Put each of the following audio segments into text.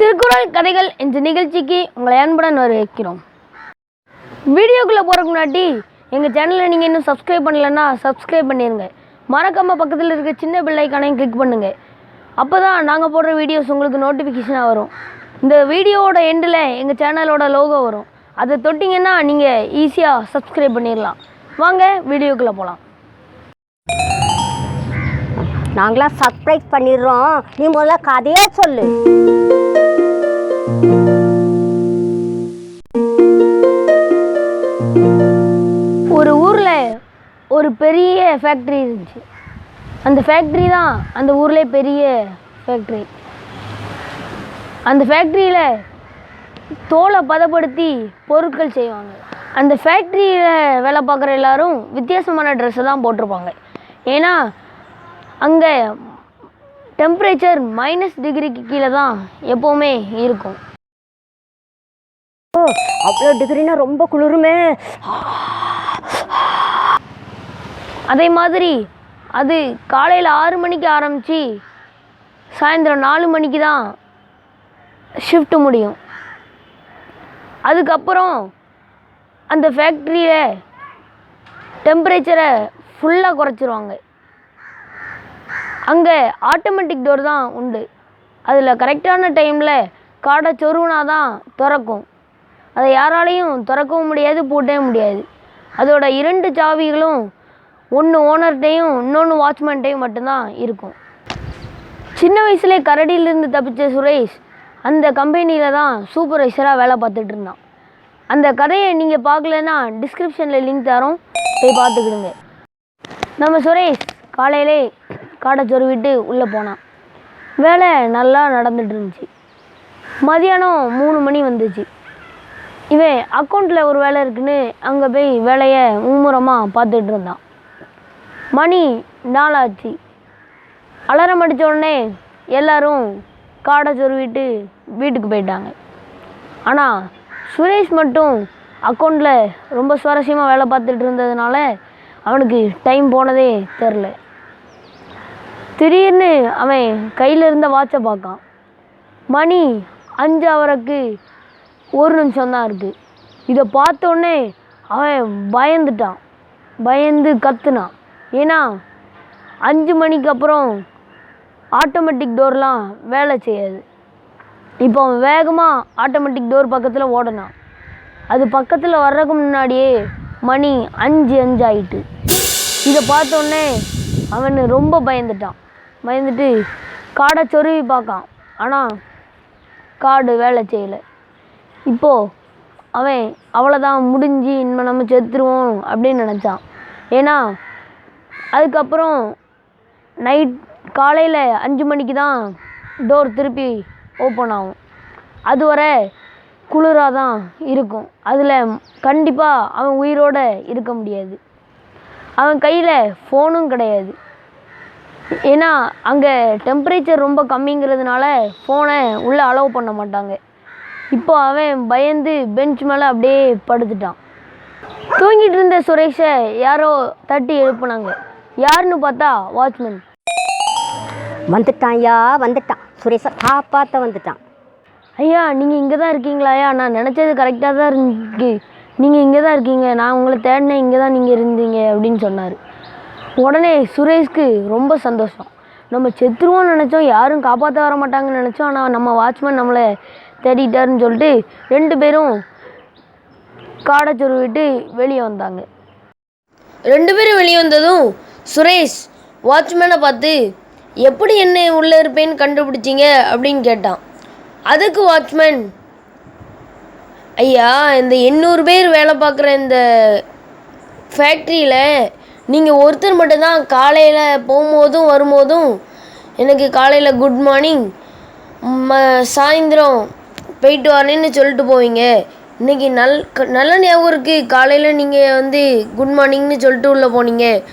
திருக்குறள் கதைகள் என்ற நிகழ்ச்சிக்கு உங்களை அன்புடன் வரவேற்கிறோம். வீடியோக்குள்ளே போகிறதுக்கு முன்னாடி எங்கள் சேனலை நீங்கள் இன்னும் சப்ஸ்கிரைப் பண்ணலைன்னா சப்ஸ்கிரைப் பண்ணிடுங்க மறக்காமல் பக்கத்தில் இருக்க சின்ன பிள்ளைக்கான கிளிக் பண்ணுங்கள் அப்போ தான் நாங்கள் போடுற வீடியோஸ் உங்களுக்கு நோட்டிஃபிகேஷனாக வரும். இந்த வீடியோவோட எண்டில் எங்கள் சேனலோட லோகோ வரும். அதை தொட்டிங்கன்னா நீங்கள் ஈஸியாக சப்ஸ்கிரைப் பண்ணிடலாம் வாங்க வீடியோக்குள்ளே போகலாம் நாங்களாம் சர்ப்ரைஸ் பண்ணிடுறோம். நீ முதல்ல கதையே சொல்லு. ஒரு ஊரில் ஒரு பெரிய ஃபேக்ட்ரி இருந்துச்சு. அந்த ஃபேக்ட்ரி தான் அந்த ஊர்லேயே பெரிய ஃபேக்ட்ரி அந்த ஃபேக்ட்ரியில் தோலை பதப்படுத்தி பொருட்கள் செய்வாங்க. அந்த ஃபேக்ட்ரியில் வேலை பார்க்குற எல்லாரும் வித்தியாசமான ட்ரெஸ்ஸை தான் போட்டிருப்பாங்க. ஏன்னா அங்கே டெம்பரேச்சர் மைனஸ் டிகிரிக்கு கீழே தான் எப்போவுமே இருக்கும். அப்போ அவ்வளோ டிகிரினா ரொம்ப குளிருமே. அதே மாதிரி அது காலையில் ஆறு மணிக்கு ஆரம்பித்து சாயந்தரம் நாலு மணிக்கு தான் ஷிஃப்ட் முடியும். அதுக்கப்புறம் அந்த ஃபேக்ட்ரியில் டெம்பரேச்சரை ஃபுல்லாக குறைச்சிருவாங்க. அங்கே ஆட்டோமேட்டிக் டோர் தான் உண்டு. அதில் கரெக்டான டைமில் காடை சொருவினா தான் திறக்கும். அதை யாராலையும் திறக்கவும் முடியாது பூட்டவும் முடியாது. அதோட இரண்டு சாவிகளும் ஒன்று ஓனர்கிட்டையும் இன்னொன்று வாட்ச்மேன்ட்டையும் மட்டும்தான் இருக்கும். சின்ன வயசுலேயே கரடியிலேருந்து தப்பிச்ச சுரேஷ் அந்த கம்பெனியில் தான் சூப்பர்வைசராக வேலை பார்த்துட்டு இருந்தான். அந்த கதையை நீங்கள் பார்க்கலன்னா டிஸ்கிரிப்ஷனில் லிங்க் தரோம். போய் பார்த்துக்கிடுங்க. நம்ம சுரேஷ் காலையிலே காடை சொருவிட்டு உள்ளே போனான். வேலை நல்லா நடந்துட்டு இருந்துச்சு. மதியானம் மூணு மணி வந்துச்சு. இவன் அக்கௌண்ட்டில் ஒரு வேலை இருக்குன்னு அங்கே போய் வேலையை மும்முரமாக பார்த்துட்டு இருந்தான். மணி நாளாச்சு அலாரம் அடித்த உடனே எல்லோரும் காடை சொருவிட்டு வீட்டுக்கு போயிட்டாங்க. ஆனால் சுரேஷ் மட்டும் அக்கௌண்ட்டில் ரொம்ப சுவாரஸ்யமாக வேலை பார்த்துட்டு இருந்ததுனால அவனுக்கு டைம் போனதே தெரில திடீர்னு அவன் கையில் இருந்த வாட்சை பார்க்கான். மணி அஞ்சு அவருக்கு ஒரு நிமிஷம் தான் இருக்குது இதை பார்த்தோன்னே அவன் பயந்துட்டான். பயந்து கத்துனான். ஏன்னா அஞ்சு மணிக்கு அப்புறம் ஆட்டோமேட்டிக் டோர்லாம் வேலை செய்யாது. இப்போ அவன் வேகமாக ஆட்டோமேட்டிக் டோர் பக்கத்தில் ஓடினான். அது பக்கத்தில் வர்றதுக்கு முன்னாடியே மணி அஞ்சு அஞ்சு ஆயிட்டு. இதை பார்த்தோன்னே அவன் ரொம்ப பயந்துட்டான். பயந்துட்டு காடை சொருவி பார்க்கான். ஆனால் காடு வேலை செய்யலை. இப்போது அவன் அவ்வளோதான் முடிஞ்சு இனிமேல் நம்ம செத்துருவோம் அப்படின்னு நினச்சான். ஏன்னா அதுக்கப்புறம் நைட் காலையில் அஞ்சு மணிக்கு தான் டோர் திருப்பி ஓப்பன் ஆகும். அதுவரை குளிராக தான் இருக்கும். அதில் கண்டிப்பாக அவன் உயிரோடு இருக்க முடியாது. அவன் கையில் ஃபோனும் கிடையாது. ஏன்னா அங்கே டெம்பரேச்சர் ரொம்ப கம்மிங்கிறதுனால ஃபோனை உள்ளே அலோவ் பண்ண மாட்டாங்க. இப்போ அவன் பயந்து பெஞ்ச் மேலே அப்படியே படுத்துட்டான். தூங்கிட்டு இருந்த சுரேஷை யாரோ தட்டி எழுப்புனாங்க. யாருன்னு பார்த்தா வாட்ச்மேன் வந்துட்டான் ஐயா வந்துட்டான். சுரேஷை காப்பாற்ற வந்துட்டான். ஐயா நீங்கள் இங்கே தான் இருக்கீங்களா ஐயா நான் நினச்சது கரெக்டாக தான் இருக்கு. நீங்கள் இங்கே தான் இருக்கீங்க. நான் உங்களை தேடினேன் இங்கே தான் நீங்கள் இருந்தீங்க அப்படின்னு சொன்னார். உடனே சுரேஷ்க்கு ரொம்ப சந்தோஷம். நம்ம செத்துருவோம்னு நினச்சோம் யாரும் காப்பாற்ற வர மாட்டாங்கன்னு நினச்சோம். ஆனால் நம்ம வாட்ச்மேன் நம்மளை தேடிட்டாருன்னு சொல்லிட்டு ரெண்டு பேரும் காடை சொருவிட்டு வெளியே வந்தாங்க. ரெண்டு பேரும் வெளியே வந்ததும் சுரேஷ் வாட்ச்மேனை பார்த்து எப்படி என்ன உள்ளே இருப்பேன்னு கண்டுபிடிச்சிங்க? அப்படின்னு கேட்டான். அதுக்கு வாட்ச்மேன் ஐயா இந்த எண்ணூறு பேர் வேலை பார்க்குற இந்த ஃபேக்ட்ரியில் நீங்கள் ஒருத்தர் மட்டும்தான் காலையில் போகும்போதும் வரும்போதும் எனக்கு காலையில் குட் மார்னிங் ம சாயந்தரம் போயிட்டு வரேன்னு சொல்லிட்டு போவீங்க. இன்னைக்கு நல் க- நல்ல ஞாபகம் இருக்குது காலையில் நீங்கள் வந்து குட் மார்னிங்னு சொல்லிட்டு உள்ளே போனீங்க.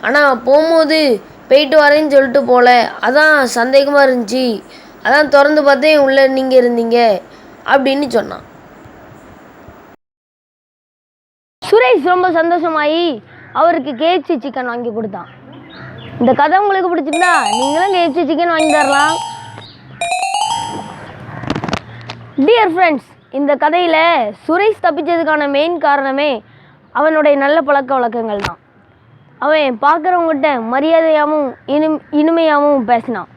ஆனால் போகும்போது போயிட்டு வரேன்னு சொல்லிட்டு போகல அதான் சந்தேகமாக இருந்துச்சு. அதான் திறந்து பார்த்தேன் உள்ளே நீங்கள் இருந்தீங்க. அப்படின்னு சொன்னான். சுரேஷ் ரொம்ப சந்தோஷமாயி அவருக்கு கேஎஃப்சி சிக்கன் வாங்கி கொடுத்தான். இந்த கதை உங்களுக்கு பிடிச்சிருந்தா நீங்களும் கேஎஃப்சி சிக்கன் வாங்கி தரலாம். டியர் ஃப்ரெண்ட்ஸ் இந்த கதையில் சுரேஷ் தப்பிச்சதுக்கான மெயின் காரணமே அவனுடைய நல்ல பழக்க வழக்கங்கள் தான். அவன் பார்க்குறவங்ககிட்ட மரியாதையாகவும் இனி இனிமையாகவும் பேசினான்.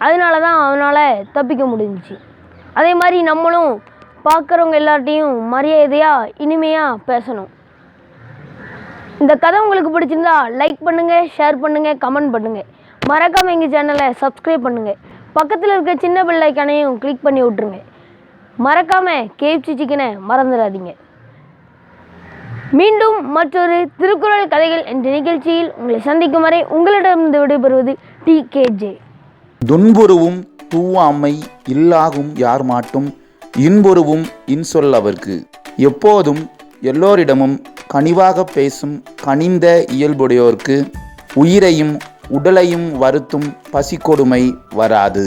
அதனால தான் அவனால் தப்பிக்க முடிஞ்சுச்சு. அதே மாதிரி நம்மளும் பார்க்குறவங்க எல்லார்ட்டையும் மரியாதையாக இனிமையாக பேசணும். இந்த கதை உங்களுக்கு பிடிச்சிருந்தா லைக் பண்ணுங்கள் ஷேர் பண்ணுங்கள் கமெண்ட் பண்ணுங்கள் மறக்காமல் எங்கள் சேனலை சப்ஸ்கிரைப் பண்ணுங்கள் பக்கத்தில் இருக்க சின்ன பிள்ளைக்கானையும் ஐக்கானையும் கிளிக் பண்ணி விட்ருங்க மறக்காமல் கேப்சி சிக்கனை மறந்துடாதீங்க. மீண்டும் மற்றொரு திருக்குறள் கதைகள் என்ற நிகழ்ச்சியில் உங்களை சந்திக்கும் வரை உங்களிடமிருந்து விடைபெறுவது டி கே ஜே துன்புருவும் தூவாமை இல்லாகும் யார் மாட்டும்? இன்புருவும் இன்சொல் அவர்க்கு. எப்போதும் எல்லோரிடமும் கனிவாக பேசும் கனிந்த இயல்புடையோர்க்கு உயிரையும் உடலையும் வருத்தும் பசிக்கொடுமை வராது.